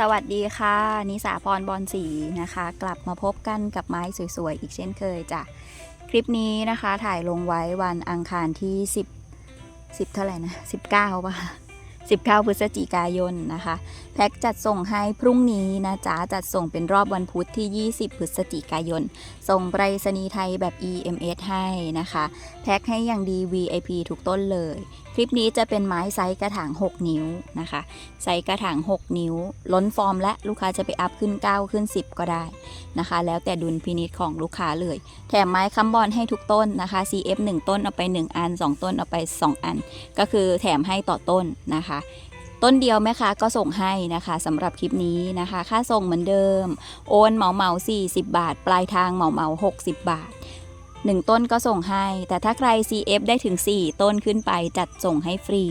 สวัสดีค่ะ นิสาพรบอลสีนะคะ กลับมาพบกันกับไม้สวยๆ อีกเช่นเคยจ้ะ คลิปนี้นะคะถ่ายลงไว้วันอังคารที่ 10 10 เท่าไหร่นะ 19ป่ะ19 พฤศจิกายนนะคะ แพ็กจัดส่งให้พรุ่งนี้นะจ๊ะ จัดส่งเป็นรอบวันพุธที่ 20 พฤศจิกายน ส่งไปรษณีย์ไทยแบบ EMS ให้นะคะ แพ็คให้อย่างดี VIP ทุกต้นเลย คลิปนี้จะเป็นไม้ไซส์กระถาง 6 นิ้วนะคะ ไซส์กระถาง 6 นิ้ว ล้นฟอร์มและลูกค้าจะไปอัพขึ้น 9 ขึ้น 10 ก็ได้นะคะ แล้วแต่ดุลพินิจของลูกค้าเลย แถมไม้ค้ำบอลให้ทุกต้นนะคะ CF 1 ต้นเอาไป 1 อัน 2 ต้นเอาไป 2 อัน ก็คือแถมให้ต่อต้นนะคะ ต้นเดียวแม่ค้าก็ส่งให้นะคะสำหรับคลิปนี้นะคะ ค่าส่งเหมือนเดิม โอนเหมาเหมา40 บาท ปลายทางเหมาเหมา60 บาท 1 ต้นก็ส่งให้ แต่ถ้าใคร CF ได้ถึง 4 ต้นขึ้นไปจัดส่งให้ฟรี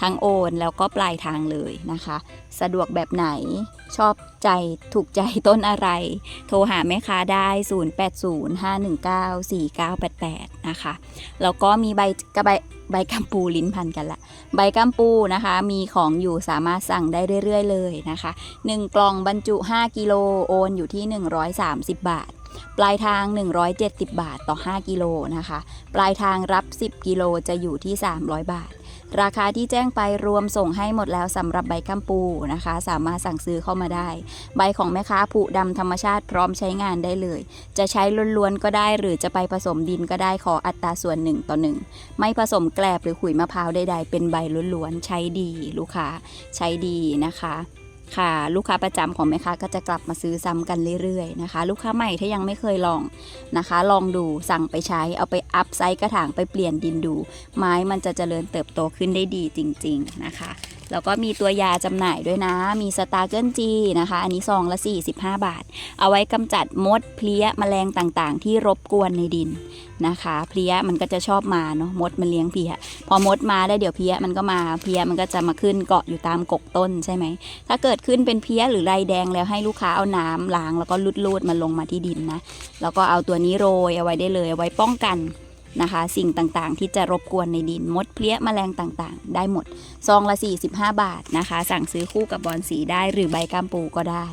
ทั้งโอนแล้วก็ปลายทางเลยนะคะ สะดวกแบบไหน ชอบใจถูกใจต้นอะไร โทรหาแม่ค้าได้ 0805194988 นะคะ แล้วก็มีใบกระใบใบกัมปูลิ้นพันกันละ ใบกัมปูนะคะ มีของอยู่สามารถสั่งได้เรื่อย ๆ เลยนะคะ 1 กล่องบรรจุ 5 กิโลโอนอยู่ที่ 130 บาท ปลายทาง 170 บาทต่อ 5 กิโลนะคะ ปลายทางรับ 10 กิโลจะอยู่ที่ 300 บาท ราคาที่แจ้งไปรวมส่งให้หมดแล้วสำหรับใบกัมปูนะคะ สามารถสั่งซื้อเข้ามาได้ ใบของแม่ค้าผุดำธรรมชาติพร้อมใช้งานได้เลย จะใช้ล้วนๆก็ได้หรือจะไปผสมดินก็ได้ขออัตราส่วน 1 ต่อ 1 ไม่ผสมแกลบหรือขุยมะพร้าวใดๆเป็นใบล้วนๆใช้ดีลูกค้าใช้ดีนะคะ ค่ะ ลูกค้าประจำของแม่ค้าก็จะกลับมาซื้อซ้ำกันเรื่อยๆนะคะ ลูกค้าใหม่ถ้ายังไม่เคยลองนะคะ ลองดูสั่งไปใช้เอาไปอัพไซส์กระถางไปเปลี่ยนดินดู ไม้มันจะเจริญเติบโตขึ้นได้ดีจริง ๆนะคะ แล้วก็มีตัวยาจำหน่ายด้วยนะ มีสตาร์เกิลจีนะคะ อันนี้ซองละ 45 บาท เอาไว้กำจัดมดเพลี้ยแมลงต่างๆ ที่รบกวนในดินนะคะ เพลี้ยมันก็จะชอบมาเนาะมดมันเลี้ยงเพลี้ย พอมดมาได้เดี๋ยวเพลี้ยมันก็มาเพลี้ยมันก็จะมาขึ้นเกาะอยู่ตามกกต้นใช่ไหมถ้าเกิดขึ้นเป็นเพลี้ยหรือไรแดงแล้วให้ลูกค้าเอาน้ำล้างแล้วก็ลูดๆมันลงมาที่ดินนะแล้วก็เอาตัวนี้โรยเอาไว้ได้เลยเอาไว้ป้องกัน นะคะ สิ่งต่างๆ ที่จะรบกวนในดินมดเพลี้ยแมลงต่างๆ ได้หมดซองละ 45 บาทนะคะ สั่งซื้อคู่กับบอลสีได้หรือใบกัมปูก็ได้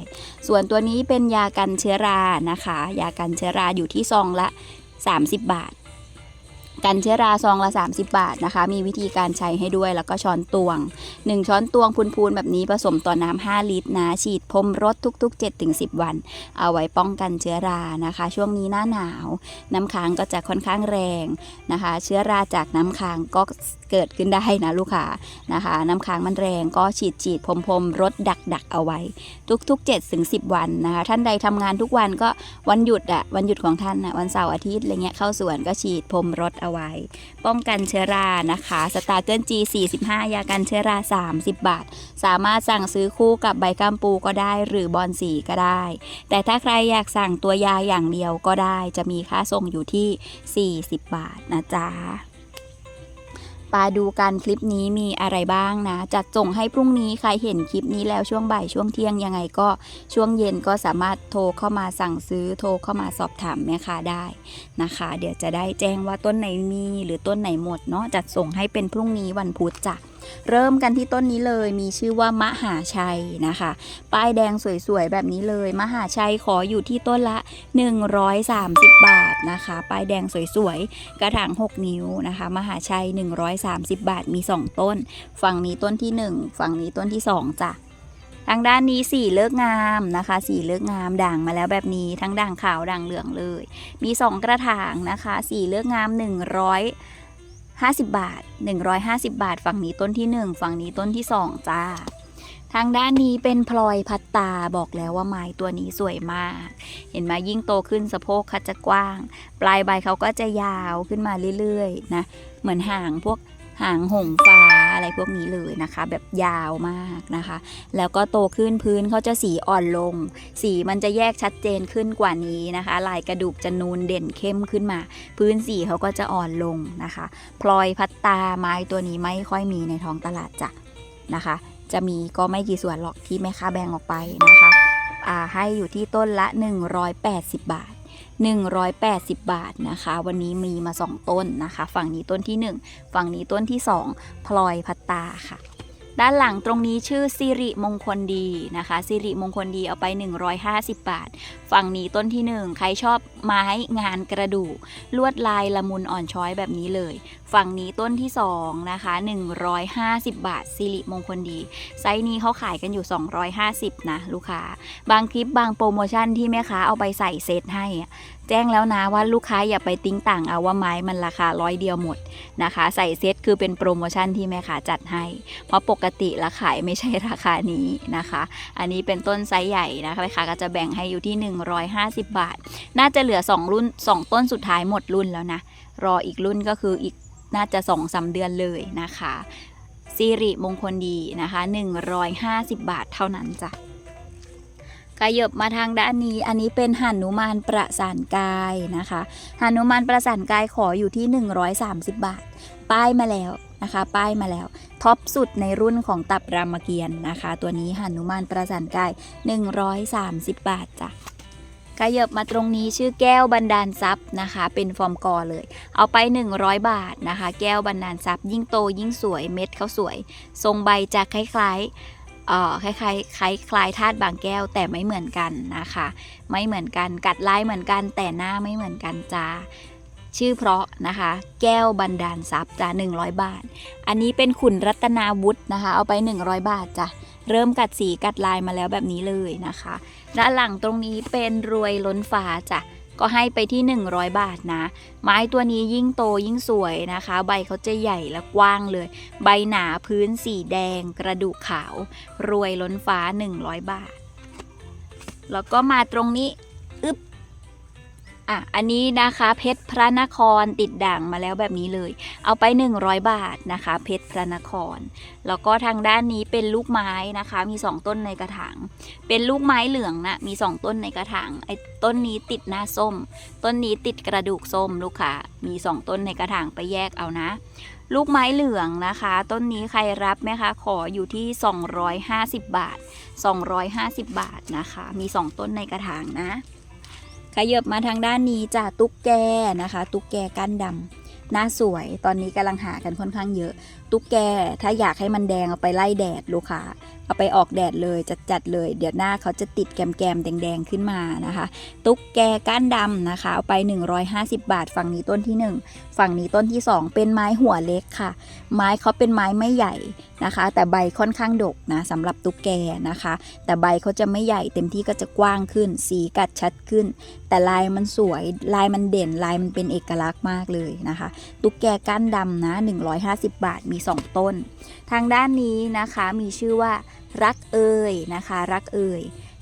ส่วนตัวนี้เป็นยากันเชื้อรานะคะ ยากันเชื้อราอยู่ที่ซองละ 30 บาท กันเชื้อราซองละ 30 บาทนะคะ มีวิธีการใช้ให้ด้วยแล้วก็ช้อนตวง 1 ช้อนตวงพูนๆแบบนี้ผสมต่อน้ำ5ลิตรนะฉีดพรมรถทุก ๆ 7-10 วัน เอาไว้ป้องกันเชื้อรานะคะ ช่วงนี้หน้าหนาว น้ำค้างก็จะค่อนข้างแรงนะคะ เชื้อราจากน้ำค้างก็เกิดขึ้นได้นะลูกค้านะคะ น้ำค้างมันแรงก็ฉีดฉีดพรมพรมรถดักดักเอาไว้ ทุกๆ7ถึง10วันนะคะ ท่านใดทำงานทุกวันก็วันหยุดอะวันหยุดของท่านอะวันเสาร์อาทิตย์อะไรเงี้ยเข้าสวนก็ฉีดพรมรถเอาไว้ ป้องกันเชื้อรานะคะสตาร์เกิลจี45 ยากันเชื้อรา 30 บาท สามารถสั่งซื้อคู่กับใบกัมปูก็ได้หรือบอลสีก็ได้ แต่ถ้าใครอยากสั่งตัวยาอย่างเดียวก็ได้ จะมีค่าส่งอยู่ที่ 40 บาทนะจ๊ะ ปาดูกันคลิปนี้มีอะไรบ้างนะ จัดส่งให้พรุ่งนี้ใครเห็นคลิปนี้แล้วช่วงบ่ายช่วงเที่ยงยังไงก็ช่วงเย็นก็สามารถโทรเข้ามาสั่งซื้อโทรเข้ามาสอบถามแม่ค้าได้นะคะ เดี๋ยวจะได้แจ้งว่าต้นไหนมีหรือต้นไหนหมดเนาะจัดส่งให้เป็นพรุ่งนี้วันพุธจ้ะ เริ่มกันที่ต้นนี้เลยมีชื่อว่ามหาชัยนะคะ ป้ายแดงสวยๆแบบนี้เลย มหาชัยขออยู่ที่ต้นละ 130 บาทนะคะ ป้ายแดงสวยๆ กระถาง 6 นิ้วนะคะ มหาชัย 130 บาทมี 2 ต้น ฝั่งนี้ต้นที่ 1 ฝั่งนี้ต้นที่ 2จ้ะทางด้านนี้สีเลิกงามนะคะ สีเลิกงามด่างมาแล้วแบบนี้ทั้งด่างขาวด่างเหลืองเลย มี 2 กระถางนะคะ สีเลิกงาม 100 50 บาท 150 บาท ฝั่งนี้ต้นที่ 1 ฝั่งนี้ต้นที่ 2 จ้า ทางด้านนี้เป็นพลอยพัตตาบอกแล้วว่าไม้ตัวนี้สวยมาก เห็นไหมยิ่งโตขึ้นสะโพกเขาจะกว้าง ปลายใบเขาก็จะยาวขึ้นมาเรื่อยๆนะ เหมือนห่างพวก หางหงฟ้าอะไรพวกนี้เลยนะคะ แบบยาวมากนะคะ แล้วก็โตขึ้นพื้นเขาจะสีอ่อนลง สีมันจะแยกชัดเจนขึ้นกว่านี้นะคะ ลายกระดูกจะนูนเด่นเข้มขึ้นมา พื้นสีเขาก็จะอ่อนลงนะคะ พลอยพัตตาไม้ตัวนี้ไม่ค่อยมีในท้องตลาดจ้ะนะคะ จะมีก็ไม่กี่ส่วนหรอกที่แม่ค้าแบ่งออกไปนะคะให้อยู่ที่ต้นละ 180 บาท 180 บาทนะคะ วันนี้มีมา 2 ต้นนะคะ ฝั่งนี้ต้นที่ 1 ฝั่งนี้ต้นที่ 2 พลอยพัตตาค่ะ ด้านหลังตรงนี้ชื่อสิริมงคลดีนะคะสิริมงคลดีเอาไป 150 บาท ฝั่งนี้ต้นที่ 1 ใครชอบไม้งานกระดูกลวดลายละมุนอ่อนช้อยแบบนี้เลย ฝั่งนี้ต้นที่2นะคะ150 บาทสิริมงคลดี ไซส์นี้เขาขายกันอยู่ 250 นะ ลูกค้า บางคลิปบางโปรโมชั่นที่แม่ค้าเอาไปใส่เซตให้ แจ้งแล้วนะว่าลูกค้าอย่าไปติ้งต่างเอาว่าไม้มันราคาร้อยเดียวหมดนะคะ ใส่เซตคือเป็นโปรโมชั่นที่แม่ค้าจัดให้ เพราะปกติราขายไม่ใช่ราคานี้นะคะ อันนี้เป็นต้นไซส์ใหญ่นะคะแม่ค้าก็จะแบ่งให้อยู่ที่ 150 บาท น่าจะเหลือ 2 รุ่น 2 ต้นสุดท้ายหมดรุ่นแล้วนะ รออีกรุ่นก็คืออีกน่าจะ2อสาเดือนเลยนะคะสิริมงคลดีนะคะ 150 บาทเท่านั้นจ้ะ ขยบมาทางด้านนี้ อันนี้เป็นหันุมานประสานกายนะคะหันุมานประสานกายขออยู่ที่ 130 บาท ป้ายมาแล้วนะคะ ป้ายมาแล้ว ท็อปสุดในรุ่นของตับรามเกียรติ์นะคะ ตัวนี้หันุมานประสานกาย 130 บาทจ้ะขยบมาตรงนี้ชื่อแก้วบันดาลทรัพย์นะคะ เป็นฟอร์มกอเลย เอาไป 100 บาทนะคะ แก้วบันดาลทรัพย์ยิ่งโตยิ่งสวยเม็ดเขาสวย ทรงใบจะคล้ายๆ เอ่อคล้ายคล้ายคล้ายธาตุบางแก้วแต่ไม่เหมือนกันนะคะ ไม่เหมือนกันกัดลายเหมือนกัน แต่หน้าไม่เหมือนกันจ้าชื่อเพราะนะคะ แก้วบันดาลทรัพย์จ้ะ100 บาท อันนี้เป็นขุนรัตนาวุฒินะคะ เอาไป 100 บาทจ้ะเริ่มกัดสีกัดลายมาแล้วแบบนี้เลยนะคะ ด้านหลังตรงนี้เป็นรวยล้นฟ้าจ้ะ ก็ให้ไปที่ 100 บาทนะ ไม้ตัวนี้ยิ่งโตยิ่งสวยนะคะ ใบเขาจะใหญ่และกว้างเลย ใบหนาพื้นสีแดง กระดูกขาว รวยล้นฟ้า 100 บาท แล้วก็มาตรงนี้ อึบ อะอันนี้นะคะเพชรพระนครติดด่างมาแล้วแบบนี้เลย เอาไป 100 บาทนะคะ เพชรพระนคร แล้วก็ทางด้านนี้เป็นลูกไม้นะคะ มี 2 ต้นในกระถางเป็นลูกไม้เหลืองนะมี 2 ต้นในกระถางไอ้ต้นนี้ติดหน้าส้ม ต้นนี้ติดกระดูกส้มลูกค้ามี 2 ต้นในกระถางไปแยกเอานะ ลูกไม้เหลืองนะคะ ต้นนี้ใครรับไหมคะขออยู่ที่ 250 บาท 250 บาทนะคะ มี 2 ต้นในกระถางนะ ขยับมาทางด้านนี้จ้ะตุ๊กแกนะคะ ตุ๊กแกก้านดำหน้าสวยตอนนี้กำลังหากันค่อนข้างเยอะ ตุ๊กแกถ้าอยากให้มันแดงเอาไปไล่แดดลูกค้าเอาไปออกแดดเลยจัดจัดๆเลย เดี๋ยวหน้าเขาจะติดแกมๆแดงๆขึ้นมานะคะ ตุ๊กแกก้านดำนะคะ เอาไป 150 บาท ฝั่งนี้ต้นที่ 1 ฝั่งนี้ต้นที่ 2 เป็นไม้หัวเล็กค่ะ ไม้เขาเป็นไม้ไม่ใหญ่นะคะ แต่ใบค่อนข้างดกนะสำหรับตุ๊กแกนะคะ แต่ใบเขาจะไม่ใหญ่เต็มที่ก็จะกว้างขึ้น สีกัดชัดขึ้น แต่ลายมันสวยลายมันเด่นลายมันเป็นเอกลักษณ์มากเลยนะคะ ตุ๊กแกก้านดำนะ 150 บาทมี 2 ต้น ทางด้านนี้นะคะมีชื่อว่ารักเอ่ยนะคะ รักเอ่ย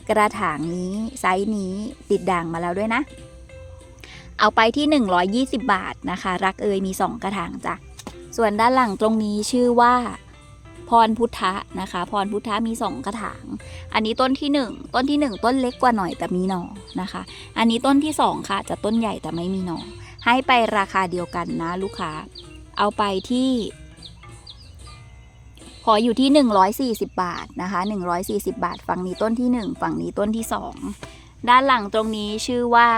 กระถางนี้ไซส์นี้ติดด่างมาแล้วด้วยนะ เอาไปที่ 120 บาทนะคะ รักเอ่ยมี 2 กระถางจ้ะ ส่วนด้านหลังตรงนี้ชื่อว่า พรพุทธะนะคะ พรพุทธะมี 2 กระถาง อันนี้ต้นที่ 1 ต้นที่ 1 ต้นเล็กกว่าหน่อยแต่มีหน่อนะคะ อันนี้ต้นที่ 2 ค่ะ จะต้นใหญ่แต่ไม่มีหน่อให้ไปราคาเดียวกันนะลูกค้า เอาไปที่ ขออยู่ที่ 140 บาทนะคะ 140 บาท ฝั่งนี้ต้นที่ 1 ฝั่งนี้ต้นที่ 2 ด้านหลังตรงนี้ชื่อว่า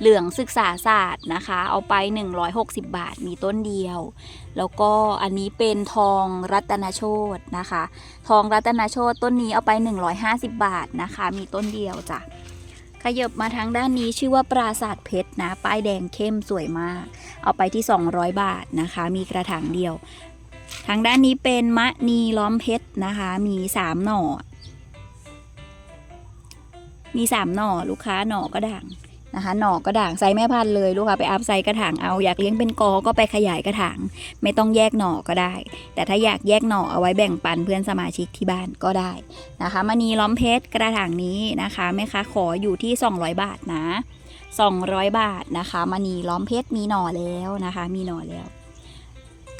เหลืองศึกษาศาสตร์นะคะ เอาไป 160 บาทมีต้นเดียว แล้วก็อันนี้เป็นทองรัตนโชตนะคะ ทองรัตนโชตต้นนี้เอาไป 150 บาทนะคะ มีต้นเดียวจ้ะขยบมาทางด้านนี้ชื่อว่าปราสาทเพชรนะ ป้ายแดงเข้มสวยมาก เอาไปที่ 200 บาทนะคะ มีกระถางเดียว ทางด้านนี้เป็นมะนีล้อมเพชรนะคะ มี 3 หน่อ มี 3 หน่อลูกค้าหน่อก็ด่าง นะคะหน่อก็ด่างไซส์แม่พันธุ์เลยลูกค้าไปอัพไซส์กระถางเอาอยากเลี้ยงเป็นกอก็ไปขยายกระถางไม่ต้องแยกหน่อก็ได้ แต่ถ้าอยากแยกหน่อเอาไว้แบ่งปันเพื่อนสมาชิกที่บ้านก็ได้นะคะมณีล้อมเพชรกระถางนี้นะคะแม่ค้าขออยู่ที่ 200 บาทนะ 200 บาทนะคะมณีล้อมเพชรมีหน่อแล้วนะคะ มีหน่อแล้ว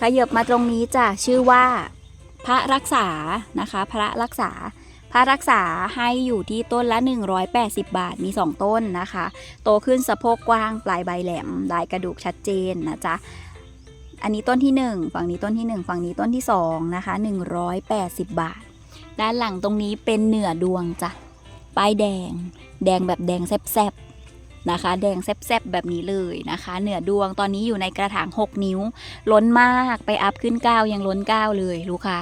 ขยับมาตรงนี้จ้ะชื่อว่า พระรักษานะคะ พระรักษา ผ่ารักษาให้อยู่ที่ต้นละ 180 บาทมี 2 ต้นนะคะ โตขึ้นสะโพกกว้างปลายใบแหลมลายกระดูกชัดเจนนะจ๊ะอันนี้ต้นที่ 1 ฝั่งนี้ต้นที่ 1 ฝั่งนี้ต้นที่2นะคะ180 บาท ด้านหลังตรงนี้เป็นเหนือดวงจ้ะป้ายแดง แดงแบบแดงแซบๆ นะคะ แดงแซบๆแบบนี้เลยนะคะ เหนือดวงตอนนี้อยู่ในกระถาง 6 นิ้ว ล้นมากไปอัพขึ้น 9 ยังล้น 9 เลยลูกค้า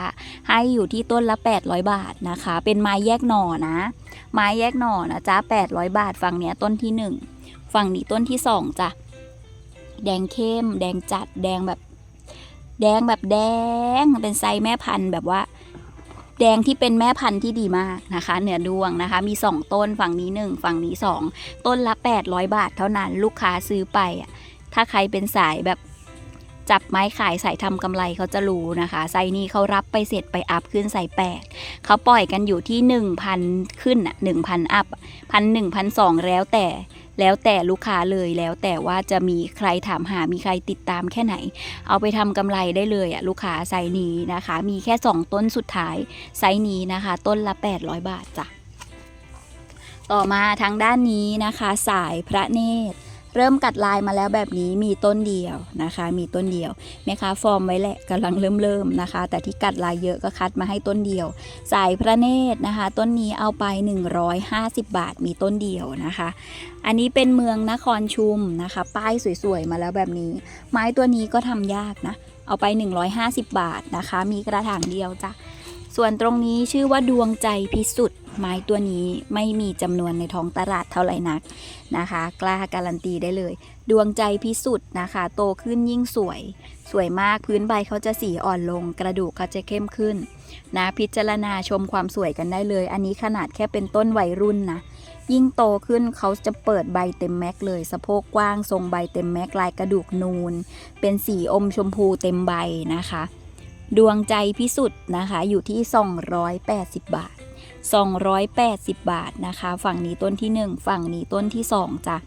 ให้อยู่ที่ต้นละ 800 บาทนะคะ เป็นไม้แยกหน่อนะ ไม้แยกหน่อนะจ๊ะ800 บาท ฝั่งเนี้ยต้นที่ 1 ฝั่งนี้ต้นที่ 2จ้ะแดงเข้ม แดงจัดแดงแบบ แดงแบบแดงเป็นไซส์แม่พันธุ์แบบว่า แดงที่เป็นแม่พันธุ์ที่ดีมากนะคะ เหนือดวงนะคะ มี 2 ต้นฝั่งนี้ 1 ฝั่งนี้ 2 ต้นละ 800 บาทเท่านั้นลูกค้าซื้อไปอะถ้าใครเป็นสายแบบ จับไม้ขายใสายทำกำไรเขาจะรู้นะคะไซนี้เขารับไปเสร็จไปอัพขึ้นใส่แปดเขาปล่อยกันอยู่ที่ 1,000 ขึ้นอะ1,000อัพพันหนึ่งพันสองแล้วแต่แล้วแต่ลูกค้าเลยแล้วแต่ว่าจะมีใครถามหามีใครติดตามแค่ไหน เอาไปทำกำไรได้เลยอะลูกค้าไซนี้นะคะ มีแค่ 2 ต้นสุดท้ายไซนี้นะคะ ต้นละ 800 บาทจ้ะต่อมาทางด้านนี้นะคะ สายพระเนตร เริ่มกัดลายมาแล้วแบบนี้มีต้นเดียวนะคะ มีต้นเดียวแม่ค้าฟอร์มไว้แหละกำลังเริ่มเริ่มๆนะคะ แต่ที่กัดลายเยอะก็คัดมาให้ต้นเดียว สายพระเนตรนะคะ ต้นนี้เอาไป 150 บาทมีต้นเดียวนะคะ อันนี้เป็นเมืองนครชุมนะคะ ป้ายสวยๆมาแล้วแบบนี้ ไม้ตัวนี้ก็ทำยากนะเอาไป 150 บาทนะคะ มีกระถางเดียวจ้ะ ส่วนตรงนี้ชื่อว่าดวงใจพิสุทธิ์ไม้ตัวนี้ไม่มีจำนวนในท้องตลาดเท่าไหร่นักนะคะ กล้าการันตีได้เลย ดวงใจพิสุทธิ์นะคะ โตขึ้นยิ่งสวย สวยมากพื้นใบเขาจะสีอ่อนลง กระดูกเขาจะเข้มขึ้นนะพิจารณาชมความสวยกันได้เลย อันนี้ขนาดแค่เป็นต้นวัยรุ่นนะยิ่งโตขึ้นเขาจะเปิดใบเต็มแม็กเลย สะโพกกว้างทรงใบเต็มแม็กลายกระดูกนูน เป็นสีอมชมพูเต็มใบนะคะ ดวงใจพิสุทธิ์นะคะอยู่ที่ 280 บาท 280 บาทนะคะ ฝั่งนี้ต้นที่ 1 ฝั่งนี้ต้นที่ 2จ้ะ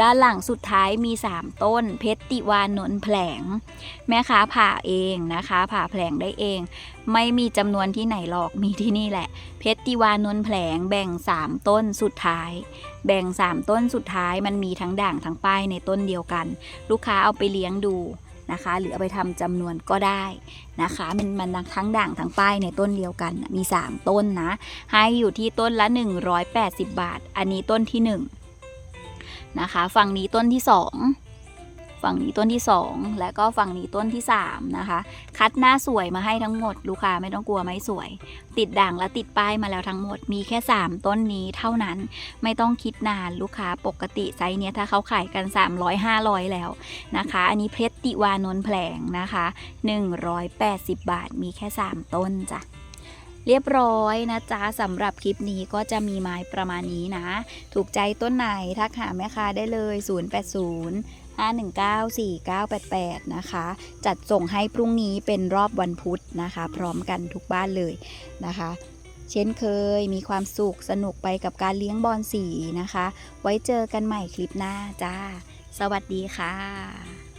ด้านหลังสุดท้ายมี 3 ต้น เพชรติวานนท์แผลง แม่ค้าผ่าเองนะคะ ผ่าแผลงได้เอง ไม่มีจำนวนที่ไหนหรอกมีที่นี่แหละ เพชรติวานนท์แผลงแบ่ง 3 ต้นสุดท้าย แบ่ง 3 ต้นสุดท้ายมันมีทั้งด่างทั้งป้ายในต้นเดียวกัน ลูกค้าเอาไปเลี้ยงดู นะคะ หรือเอาไปทำจำนวนก็ได้นะคะมันมันทั้งด่างทั้งป้ายในต้นเดียวกันมี 3 ต้นนะ ให้อยู่ที่ต้นละ 180 บาท อันนี้ต้นที่ 1 นะคะ ฝั่งนี้ต้นที่ 2 ฝั่งนี้ต้นที่ 2 และก็ฝั่งนี้ต้นที่ 3 นะคะ คัดหน้าสวยมาให้ทั้งหมด ลูกค้าไม่ต้องกลัวไม่สวย ติดด่างและติดป้ายมาแล้วทั้งหมดมีแค่ 3 ต้นนี้เท่านั้นไม่ต้องคิดนานลูกค้าปกติไซส์เนี้ยถ้าเขาขายกัน 300 500 แล้วนะคะ อันนี้เพชรติวานนท์แผลงนะคะ 180 บาทมีแค่ 3 ต้นจ้ะเรียบร้อยนะจ๊ะสำหรับคลิปนี้ก็จะมีไม้ประมาณนี้นะ ถูกใจต้นไหนทักหาแม่ค้าได้เลย 080 519 4988 นะคะ จัดส่งให้พรุ่งนี้เป็นรอบวันพุธนะคะ พร้อมกันทุกบ้านเลยนะคะเช่นเคยมีความสุขสนุกไปกับการเลี้ยงบอลสีนะคะ ไว้เจอกันใหม่คลิปหน้าจ้า สวัสดีค่ะ